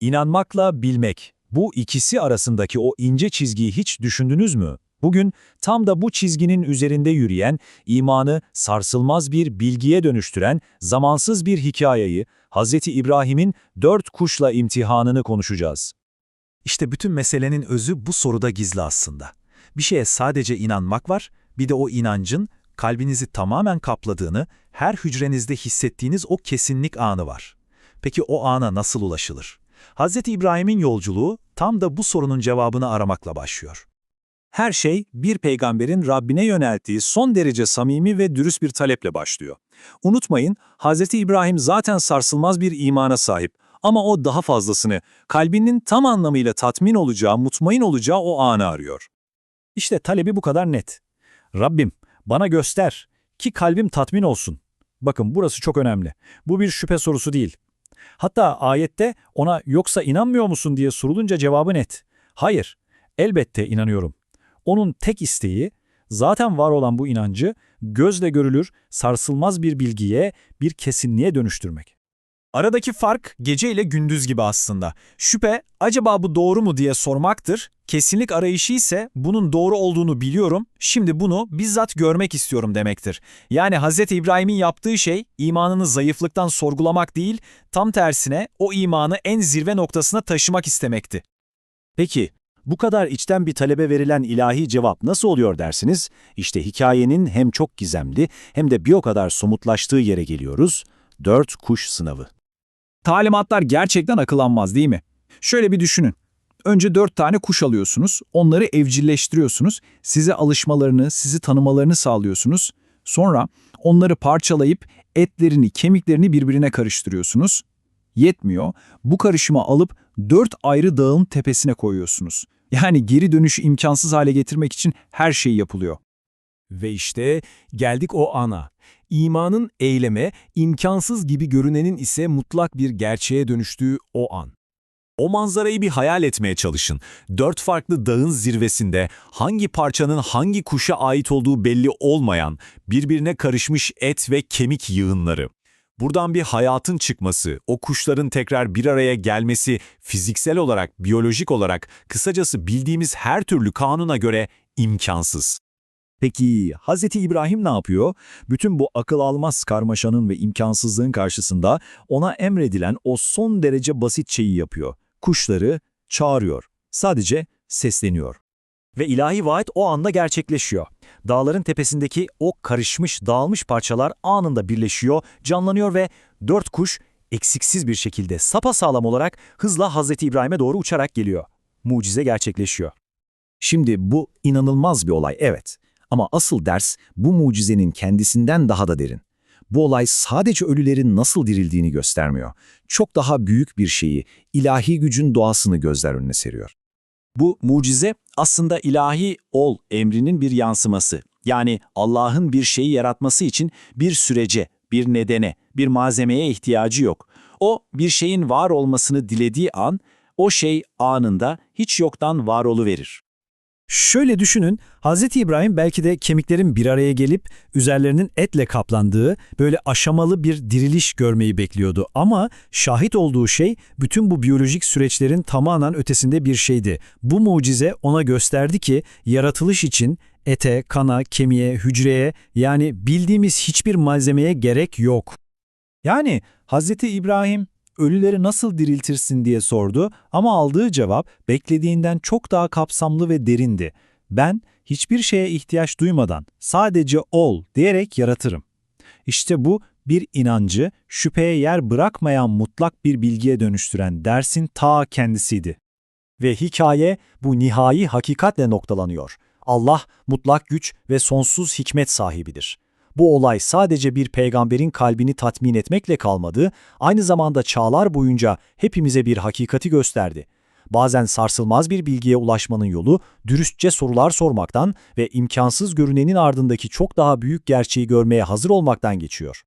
İnanmakla bilmek. Bu ikisi arasındaki o ince çizgiyi hiç düşündünüz mü? Bugün tam da bu çizginin üzerinde yürüyen, imanı sarsılmaz bir bilgiye dönüştüren zamansız bir hikayeyi, Hz. İbrahim'in dört kuşla imtihanını konuşacağız. İşte bütün meselenin özü bu soruda gizli aslında. Bir şeye sadece inanmak var, bir de o inancın kalbinizi tamamen kapladığını, her hücrenizde hissettiğiniz o kesinlik anı var. Peki o ana nasıl ulaşılır? Hz. İbrahim'in yolculuğu tam da bu sorunun cevabını aramakla başlıyor. Her şey bir peygamberin Rabbine yönelttiği son derece samimi ve dürüst bir taleple başlıyor. Unutmayın, Hz. İbrahim zaten sarsılmaz bir imana sahip ama o daha fazlasını, kalbinin tam anlamıyla tatmin olacağı, mutmain olacağı o anı arıyor. İşte talebi bu kadar net. Rabbim, bana göster ki kalbim tatmin olsun. Bakın burası çok önemli. Bu bir şüphe sorusu değil. Hatta ayette ona yoksa inanmıyor musun diye sorulunca cevabı net. Hayır, elbette inanıyorum. Onun tek isteği, zaten var olan bu inancı gözle görülür, sarsılmaz bir bilgiye, bir kesinliğe dönüştürmek. Aradaki fark gece ile gündüz gibi aslında. Şüphe, acaba bu doğru mu diye sormaktır. Kesinlik arayışı ise bunun doğru olduğunu biliyorum, şimdi bunu bizzat görmek istiyorum demektir. Yani Hz. İbrahim'in yaptığı şey imanını zayıflıktan sorgulamak değil, tam tersine o imanı en zirve noktasına taşımak istemekti. Peki, bu kadar içten bir talebe verilen ilahi cevap nasıl oluyor dersiniz? İşte hikayenin hem çok gizemli hem de bir o kadar somutlaştığı yere geliyoruz. Dört kuş sınavı. Talimatlar gerçekten akılanmaz değil mi? Şöyle bir düşünün. Önce dört tane kuş alıyorsunuz, onları evcilleştiriyorsunuz, size alışmalarını, sizi tanımalarını sağlıyorsunuz. Sonra onları parçalayıp etlerini, kemiklerini birbirine karıştırıyorsunuz. Yetmiyor, bu karışımı alıp dört ayrı dağın tepesine koyuyorsunuz. Yani geri dönüşü imkansız hale getirmek için her şey yapılıyor. Ve işte geldik o ana. İmanın eyleme, imkansız gibi görünenin ise mutlak bir gerçeğe dönüştüğü o an. O manzarayı bir hayal etmeye çalışın. Dört farklı dağın zirvesinde hangi parçanın hangi kuşa ait olduğu belli olmayan, birbirine karışmış et ve kemik yığınları. Buradan bir hayatın çıkması, o kuşların tekrar bir araya gelmesi fiziksel olarak, biyolojik olarak, kısacası bildiğimiz her türlü kanuna göre imkansız. Peki Hz. İbrahim ne yapıyor? Bütün bu akıl almaz karmaşanın ve imkansızlığın karşısında ona emredilen o son derece basit şeyi yapıyor. Kuşları çağırıyor. Sadece sesleniyor. Ve ilahi vaat o anda gerçekleşiyor. Dağların tepesindeki o karışmış, dağılmış parçalar anında birleşiyor, canlanıyor ve dört kuş eksiksiz bir şekilde sapasağlam olarak hızla Hz. İbrahim'e doğru uçarak geliyor. Mucize gerçekleşiyor. Şimdi bu inanılmaz bir olay, evet. Ama asıl ders bu mucizenin kendisinden daha da derin. Bu olay sadece ölülerin nasıl dirildiğini göstermiyor. Çok daha büyük bir şeyi, ilahi gücün doğasını gözler önüne seriyor. Bu mucize aslında ilahi ol emrinin bir yansıması. Yani Allah'ın bir şeyi yaratması için bir sürece, bir nedene, bir malzemeye ihtiyacı yok. O bir şeyin var olmasını dilediği an, o şey anında hiç yoktan var verir. Şöyle düşünün, Hz. İbrahim belki de kemiklerin bir araya gelip üzerlerinin etle kaplandığı böyle aşamalı bir diriliş görmeyi bekliyordu. Ama şahit olduğu şey bütün bu biyolojik süreçlerin tamamen ötesinde bir şeydi. Bu mucize ona gösterdi ki yaratılış için ete, kana, kemiğe, hücreye yani bildiğimiz hiçbir malzemeye gerek yok. Yani Hz. İbrahim ölüleri nasıl diriltirsin diye sordu ama aldığı cevap beklediğinden çok daha kapsamlı ve derindi. Ben hiçbir şeye ihtiyaç duymadan sadece ol diyerek yaratırım. İşte bu bir inancı şüpheye yer bırakmayan mutlak bir bilgiye dönüştüren dersin ta kendisiydi. Ve hikaye bu nihai hakikatle noktalanıyor. Allah mutlak güç ve sonsuz hikmet sahibidir. Bu olay sadece bir peygamberin kalbini tatmin etmekle kalmadı, aynı zamanda çağlar boyunca hepimize bir hakikati gösterdi. Bazen sarsılmaz bir bilgiye ulaşmanın yolu dürüstçe sorular sormaktan ve imkansız görünenin ardındaki çok daha büyük gerçeği görmeye hazır olmaktan geçiyor.